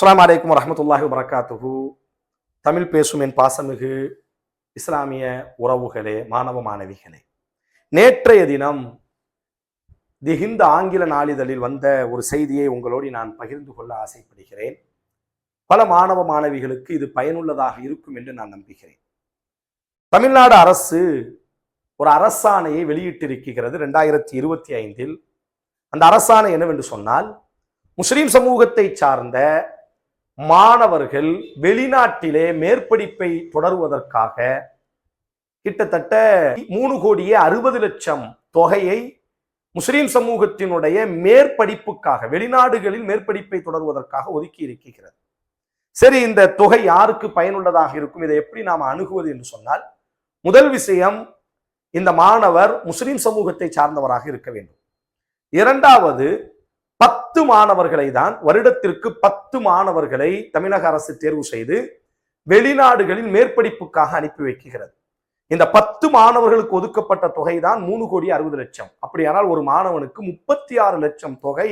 அஸ்லாம் வலைக்கம் வரமத்துல்லாஹி வரகாத்துஹு தமிழ் பேசும் என் பாசமிகு இஸ்லாமிய உறவுகளே மாணவ மாணவிகளே. நேற்றைய தினம் தி ஹிந்து ஆங்கில நாளிதழில் வந்த ஒரு செய்தியை உங்களோடு நான் பகிர்ந்து கொள்ள ஆசைப்படுகிறேன். பல மாணவ மாணவிகளுக்கு இது பயனுள்ளதாக இருக்கும் என்று நான் நம்புகிறேன். தமிழ்நாடு அரசு ஒரு அரசாணையை வெளியிட்டிருக்கிறது ரெண்டாயிரத்தி இருபத்தி ஐந்தில். அந்த அரசாணை என்னவென்று சொன்னால் முஸ்லீம் சமூகத்தை சார்ந்த மாணவர்கள் வெளிநாட்டிலே மேற்படிப்பை தொடருவதற்காக கிட்டத்தட்ட மூணு கோடியே அறுபது லட்சம் தொகையை முஸ்லிம் சமூகத்தினுடைய மேற்படிப்புக்காக வெளிநாடுகளில் மேற்படிப்பை தொடர்வதற்காக ஒதுக்கி இருக்கிறது. சரி இந்த தொகை யாருக்கு பயனுள்ளதாக இருக்கும்? இதை எப்படி நாம் அணுகுவது என்று சொன்னால் முதல் விஷயம் இந்த மாணவர் முஸ்லிம் சமூகத்தை சார்ந்தவராக இருக்க வேண்டும். இரண்டாவது பத்து மாணவர்களை தான் வருடத்திற்கு பத்து மாணவர்களை தமிழக அரசு தேர்வு செய்து வெளிநாடுகளில் மேற்படிப்புக்காக அனுப்பி வைக்கிறது. இந்த பத்து மாணவர்களுக்கு ஒதுக்கப்பட்ட தொகை தான் மூணு கோடி அறுபது லட்சம். அப்படியானால் ஒரு மாணவனுக்கு முப்பத்தி ஆறு லட்சம் தொகை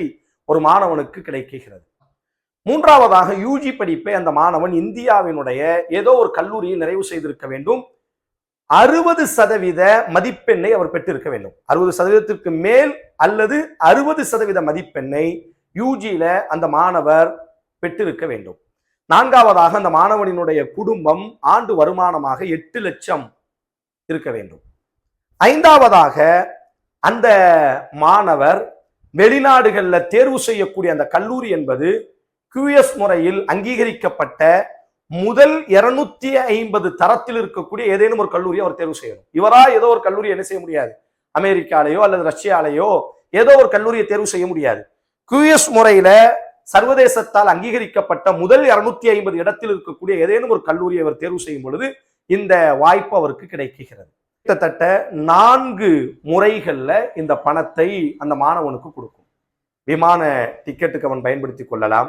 ஒரு மாணவனுக்கு கிடைக்கிறது மூன்றாவதாக யூஜி படிப்பை அந்த மாணவன் இந்தியாவினுடைய ஏதோ ஒரு கல்லூரியில் நிறைவு செய்திருக்க வேண்டும். அறுபது சதவீத மதிப்பெண்ணை அவர் பெற்றிருக்க வேண்டும். அறுபது சதவீதத்திற்கு மேல் அல்லது அறுபது சதவீத மதிப்பெண்ணை யூஜியில அந்த மாணவர் பெற்றிருக்க வேண்டும். நான்காவதாக அந்த மாணவனினுடைய குடும்பம் ஆண்டு வருமானமாக எட்டு லட்சம் இருக்க வேண்டும். ஐந்தாவதாக அந்த மாணவர் வெளிநாடுகளில் தேர்வு செய்யக்கூடிய அந்த கல்லூரி என்பது கியூஎஸ் முறையில் அங்கீகரிக்கப்பட்ட முதல் இருநூத்தி ஐம்பது தரத்தில் இருக்கக்கூடிய ஏதேனும் ஒரு கல்லூரியை அவர் தேர்வு செய்யணும். இவரா ஏதோ ஒரு கல்லூரி என்ன செய்ய முடியாது? அமெரிக்காலேயோ அல்லது ரஷ்யாலேயோ ஏதோ ஒரு கல்லூரியை தேர்வு செய்ய முடியாது. கியூஎஸ் முறையில சர்வதேசத்தால் அங்கீகரிக்கப்பட்ட முதல் இருநூத்தி ஐம்பது இடத்தில் இருக்கக்கூடிய ஏதேனும் ஒரு கல்லூரியை அவர் தேர்வு செய்யும் பொழுது இந்த வாய்ப்பு அவருக்கு கிடைக்கிறது கிட்டத்தட்ட நான்கு முறைகள்ல இந்த பணத்தை அந்த மாணவனுக்கு கொடுக்கும். விமான டிக்கெட்டுக்கு அவன் பயன்படுத்தி கொள்ளலாம்.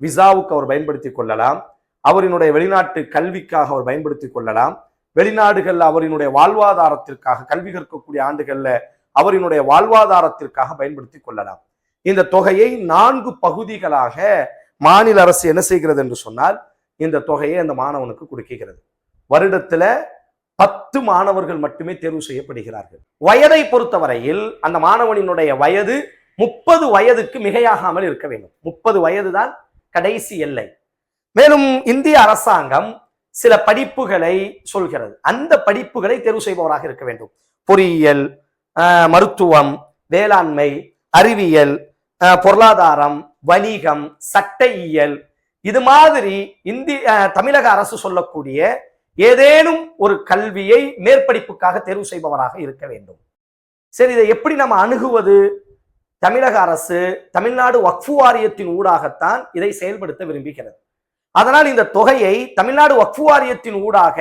விசாவுக்கு அவர் பயன்படுத்தி கொள்ளலாம். அவரினுடைய வெளிநாட்டு கல்விக்காக அவர் பயன்படுத்தி கொள்ளலாம். வெளிநாடுகளில் அவரினுடைய வாழ்வாதாரத்திற்காக கல்வி கற்கக்கூடிய ஆண்டுகள்ல அவரினுடைய வாழ்வாதாரத்திற்காக பயன்படுத்தி கொள்ளலாம். இந்த தொகையை நான்கு பகுதிகளாக மாநில அரசு என்ன செய்கிறது என்று சொன்னால் இந்த தொகையை அந்த மாணவனுக்கு கொடுக்கிறது. வருடத்துல பத்து மாணவர்கள் மட்டுமே தேர்வு செய்யப்படுகிறார்கள். வயதை பொறுத்தவரையில் அந்த மாணவனினுடைய வயது முப்பது வயதுக்கு மிகையாகாமல் இருக்க வேண்டும். முப்பது வயதுதான் கடைசி எல்லை. மேலும் இந்திய அரசாங்கம் சில படிப்புகளை சொல்கிறது. அந்த படிப்புகளை தேர்வு செய்பவராக இருக்க வேண்டும். பொறியியல் ஆஹ், மருத்துவம் வேளாண்மை அறிவியல் ஆஹ், பொருளாதாரம் வணிகம் சட்டையியல் இது மாதிரி இந்திய தமிழக அரசு சொல்லக்கூடிய ஏதேனும் ஒரு கல்வியை மேற்படிப்புக்காக தேர்வு செய்பவராக இருக்க வேண்டும். சரி இதை எப்படி நம்ம அணுகுவது? தமிழக அரசு தமிழ்நாடு வக்ஃபு வாரியத்தின் ஊடாகத்தான் இதை செயல்படுத்த விரும்புகிறது. அதனால் இந்த தொகையை தமிழ்நாடு வக்ஃபு வாரியத்தின் ஊடாக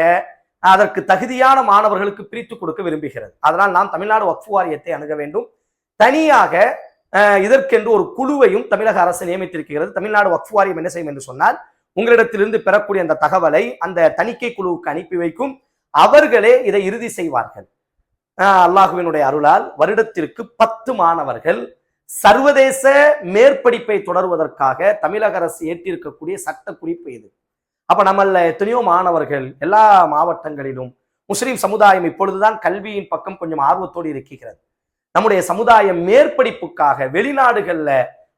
அதற்கு தகுதியான மாணவர்களுக்கு பிரித்து கொடுக்க விரும்புகிறது. அதனால் நாம் தமிழ்நாடு வக்ஃபு வாரியத்தை அணுக வேண்டும். தனியாக இதற்கென்று ஒரு குழுவையும் தமிழக அரசு நியமித்திருக்கிறது. தமிழ்நாடு வக்ஃபு வாரியம் என்ன செய்யும் என்று சொன்னால் உங்களிடத்திலிருந்து பெறக்கூடிய அந்த தகவலை அந்த தணிக்கை குழுவுக்கு அனுப்பி வைக்கும். அவர்களே இதை இறுதி செய்வார்கள். அல்லாஹுவினுடைய அருளால் வருடத்திற்கு பத்து மாணவர்கள் சர்வதேச மேற்படிப்பை தொடர்வதற்காக தமிழக அரசு ஏற்றிருக்கக்கூடிய சட்ட குறிப்பு இது. அப்ப நம்மள எத்தனையோ மாணவர்கள் எல்லா மாவட்டங்களிலும் முஸ்லிம் சமுதாயம் இப்பொழுதுதான் கல்வியின் பக்கம் கொஞ்சம் ஆர்வத்தோடு இருக்கிறது. நம்முடைய சமுதாயம் மேற்படிப்புக்காக வெளிநாடுகள்ல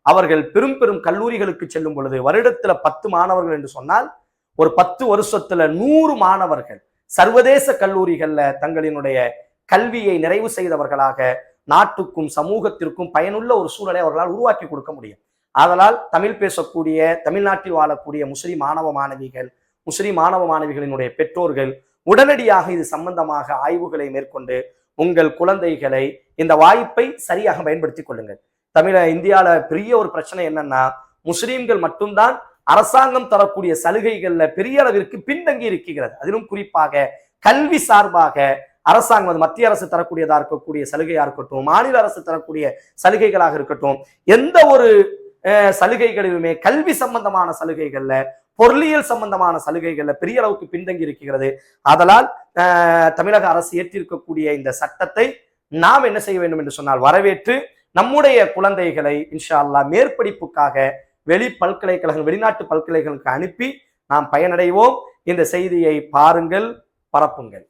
அவர்கள் பெரும் பெரும் கல்லூரிகளுக்கு செல்லும் பொழுது வருடத்துல பத்து மாணவர்கள் என்று சொன்னால் ஒரு பத்து வருஷத்துல நூறு மாணவர்கள் சர்வதேச கல்லூரிகள்ல தங்களினுடைய கல்வியை நிறைவு செய்தவர்களாக நாட்டுக்கும் சமூகத்திற்கும் பயனுள்ள ஒரு சூழலை அவர்களால் உருவாக்கி கொடுக்க முடியும். அதனால் தமிழ் பேசக்கூடிய தமிழ்நாட்டில் வாழக்கூடிய முஸ்லிம் மாணவ மாணவிகள் முஸ்லிம் மாணவ மாணவிகளினுடைய பெற்றோர்கள் உடனடியாக இது சம்பந்தமாக ஆய்வுகளை மேற்கொண்டு உங்கள் குழந்தைகளை இந்த வாய்ப்பை சரியாக பயன்படுத்திக் கொள்ளுங்கள். தமிழ இந்தியால பெரிய ஒரு பிரச்சனை என்னன்னா முஸ்லீம்கள் மட்டும்தான் அரசாங்கம் தரக்கூடிய சலுகைகள்ல பெரிய அளவிற்கு பின்தங்கி இருக்கிறது. அதிலும் குறிப்பாக கல்வி சார்பாக அரசாங்கம் மத்திய அரசு தரக்கூடியதா இருக்கக்கூடிய சலுகையா இருக்கட்டும் மாநில அரசு தரக்கூடிய சலுகைகளாக இருக்கட்டும் எந்த ஒரு சலுகைகளிலுமே கல்வி சம்பந்தமான சலுகைகள்ல பொருளியல் சம்பந்தமான சலுகைகள்ல பெரிய அளவுக்கு பின்தங்கி இருக்கிறது. ஆதலால் தமிழக அரசு ஏற்றிருக்கக்கூடிய இந்த சட்டத்தை நாம் என்ன செய்ய வேண்டும் என்று சொன்னால் வரவேற்று நம்முடைய குழந்தைகளை இன்ஷா அல்லாஹ் மேற்படிப்புக்காக வெளி பல்கலைக்கழகம் வெளிநாட்டு பல்கலைக்கழகங்களுக்கு அனுப்பி நாம் பயனடைவோம். இந்த செய்தியை பாருங்கள் பரப்புங்கள்.